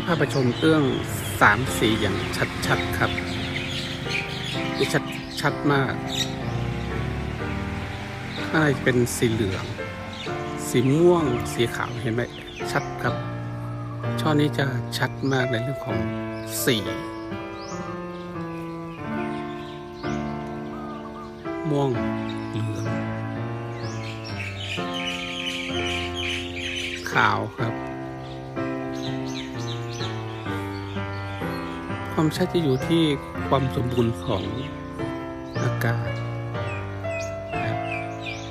ที่พาไปชมเรื่องสามสีอย่างชัดๆครับที่ชัดชัดมากข้างในเป็นสีเหลือง สีม่วง สีขาวเห็นไหมชัดครับ ช่อนี้จะชัดมากในเรื่องของสีม่วงเหลือง ขาวครับ ความชัดจะอยู่ที่ความสมบูรณ์ของอากาศ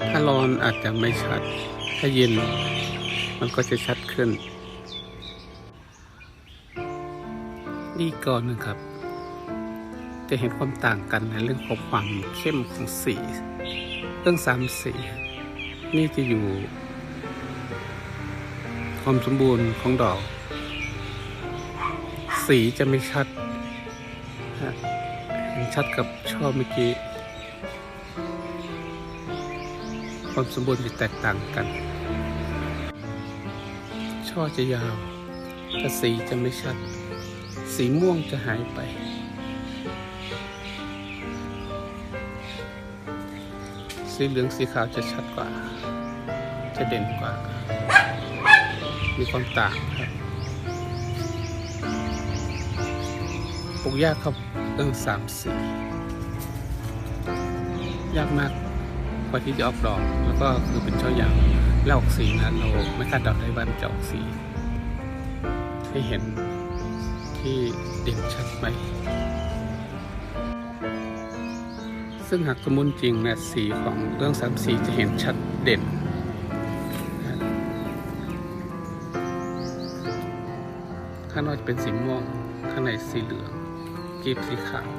ถ้าร้อนอาจจะไม่ชัด ถ้าเย็นมันก็จะชัดขึ้นนี่ก่อนนะครับ จะเห็นความต่างกันในเรื่องของความเข้มของสี เรื่องสามสี นี่จะอยู่ ความสมบูรณ์ของดอก สีจะไม่ชัด ฮะเห็นชัดกับช่อเมื่อกี้ ความสมบูรณ์จะแตกต่างกัน ช่อจะยาวแต่สีจะไม่ชัด สีม่วงจะหายไปสีเหลืองสีขาวจะชัดกว่า จะเด่นกว่า มีความต่างครับ ปลูกยากครับเรื่องสามสียากมากกว่าที่จะออกดอกแล้วก็คือเป็นช่อยาวแล้วออกสีนะเราไม่คาดเดาได้ว่ามันจะออกสีให้เห็นที่เด่นชัดไหมซึ่งหากสมุนจริงเนี่ยสีของเรื่องสามสีจะเห็นชัดเด่นข้างนอกจะเป็นสีม่วง ข้างในสีเหลือง กีบสีขาว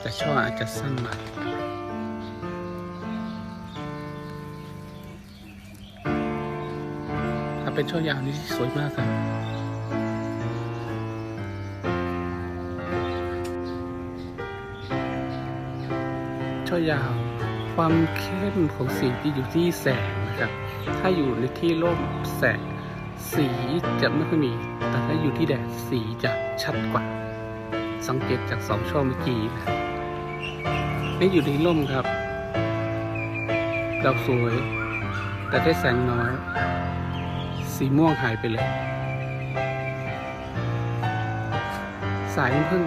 แต่ช่ออาจจะสั้นหน่อยถ้าเป็นช่อยาวนี่สวยมากครับช่อยาว ความเข้มของสีที่อยู่ที่แสง ครับถ้าอยู่ในที่ร่มแสงสีจะไม่ค่อยมี แต่ถ้าอยู่ที่แดดสีจะชัดกว่า สังเกตจากสองช่องเมื่อกี้นะนี่อยู่ในร่มครับดอกสวย แต่ได้แสงน้อย สีม่วงหายไปเลย สายน้ำผึ้ง